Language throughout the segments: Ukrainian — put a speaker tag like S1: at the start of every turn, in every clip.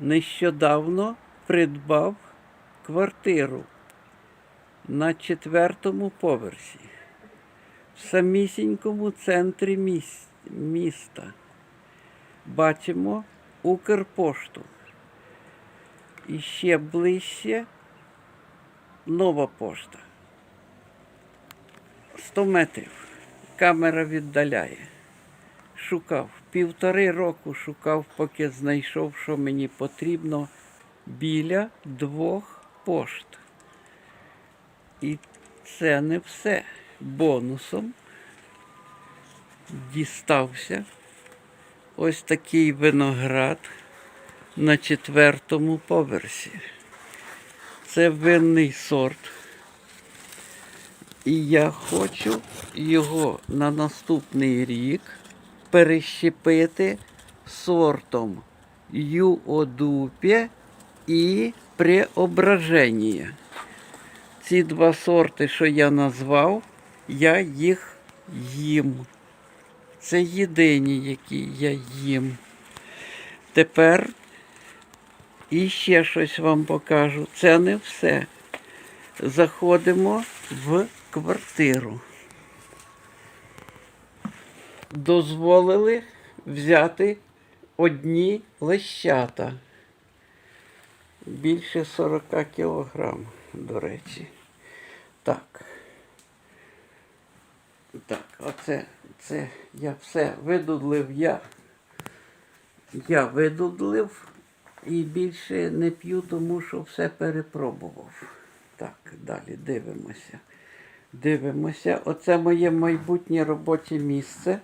S1: Нещодавно придбав квартиру на четвертому поверсі в самісінькому центрі міс- міста. Бачимо Укрпошту. І ще ближче нова пошта. 100 метрів. Камера віддаляє. Шукав. Півтори року шукав, поки знайшов, що мені потрібно біля двох пошт. І це не все. Бонусом дістався ось такий виноград на четвертому поверсі. Це винний сорт. І я хочу його на наступний рік перещепити сортом Юодупе і Преображення. Ці два сорти, що я назвав, я їх їм. Це єдині, які я їм. Тепер і ще щось вам покажу. Це не все. Заходимо в квартиру. Дозволили взяти одні лещата. Більше 40 кілограм, до речі. Так. Так, оце це я все видудлив я. Я видудлив і більше не п'ю, тому що все перепробував. Так, далі дивимося. Дивимося. Оце моє майбутнє робоче місце.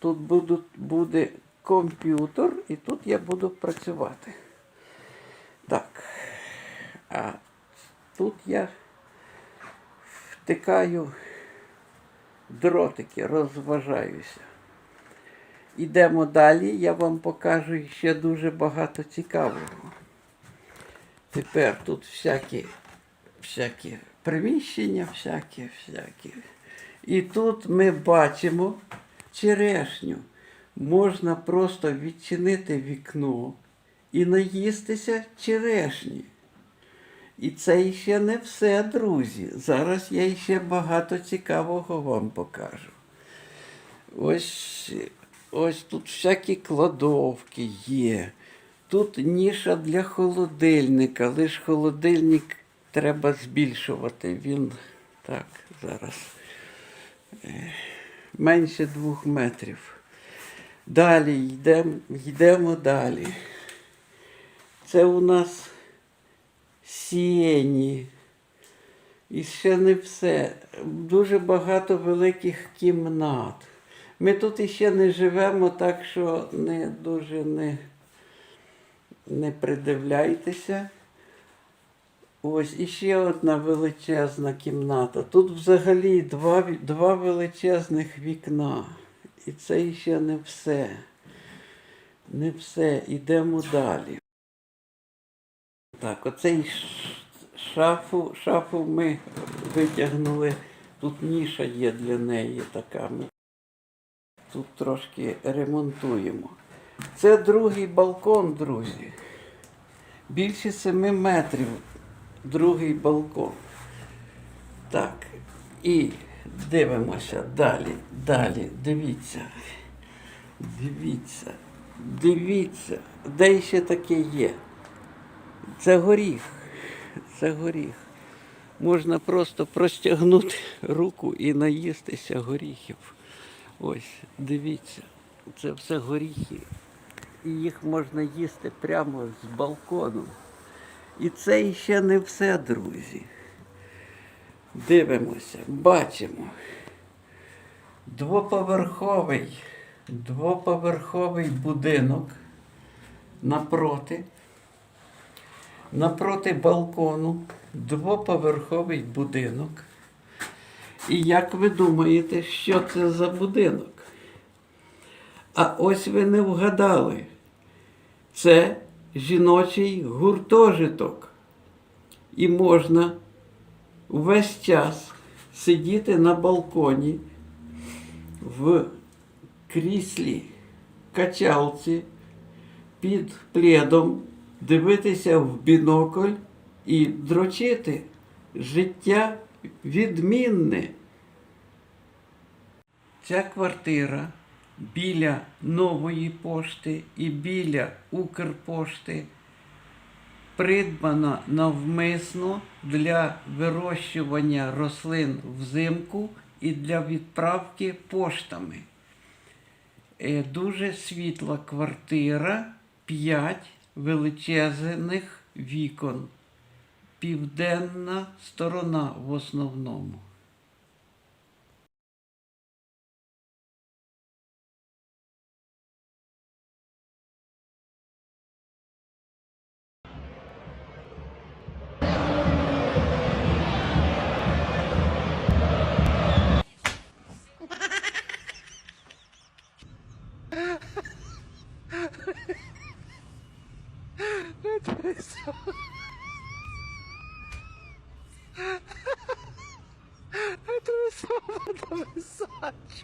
S1: Тут буду, буде комп'ютер і тут я буду працювати. Так. А тут я втикаю дротики, розважаюся. Ідемо далі, я вам покажу ще дуже багато цікавого. Тепер тут всякі, всякі приміщення, всякі, всякі. І тут ми бачимо черешню. Можна просто відчинити вікно і наїстися черешні. І це ще не все, друзі. Зараз я ще багато цікавого вам покажу. Ось, ось тут всякі кладовки є. Тут ніша для холодильника, лише холодильник треба збільшувати. Він так, зараз е, менше двох метрів. Далі йдемо, йдемо далі. Це у нас сіні. І ще не все. Дуже багато великих кімнат. Ми тут іще не живемо, так що не дуже не, не придивляйтеся. Ось іще одна величезна кімната. Тут взагалі два, два величезних вікна. І це ще не все. Не все. Ідемо далі. Так, оцей шафу, шафу ми витягнули. Тут ніша є для неї така. Ми тут трошки ремонтуємо. Це другий балкон, друзі. Більше 7 метрів. Другий балкон. Так. І дивимося далі, далі. Дивіться. Дивіться. Дивіться. Де ще таке є? Це горіх. Це горіх. Можна просто простягнути руку і наїстися горіхів. Ось, дивіться, це все горіхи. І їх можна їсти прямо з балкону. І це ще не все, друзі. Дивимося, бачимо. Двоповерховий, двоповерховий будинок напроти. Напроти балкону двоповерховий будинок. І як ви думаєте, що це за будинок? А ось ви не вгадали. Це жіночий гуртожиток. І можна весь час сидіти на балконі в кріслі качалці під пледом дивитися в бінокль і дрочити. Життя відмінне. Ця квартира біля нової пошти і біля Укрпошти придбана навмисно для вирощування рослин взимку і для відправки поштами. Е, Дуже світла квартира, 5 величезних вікон. Південна сторона в основному.
S2: pissed I threw myself at the massage.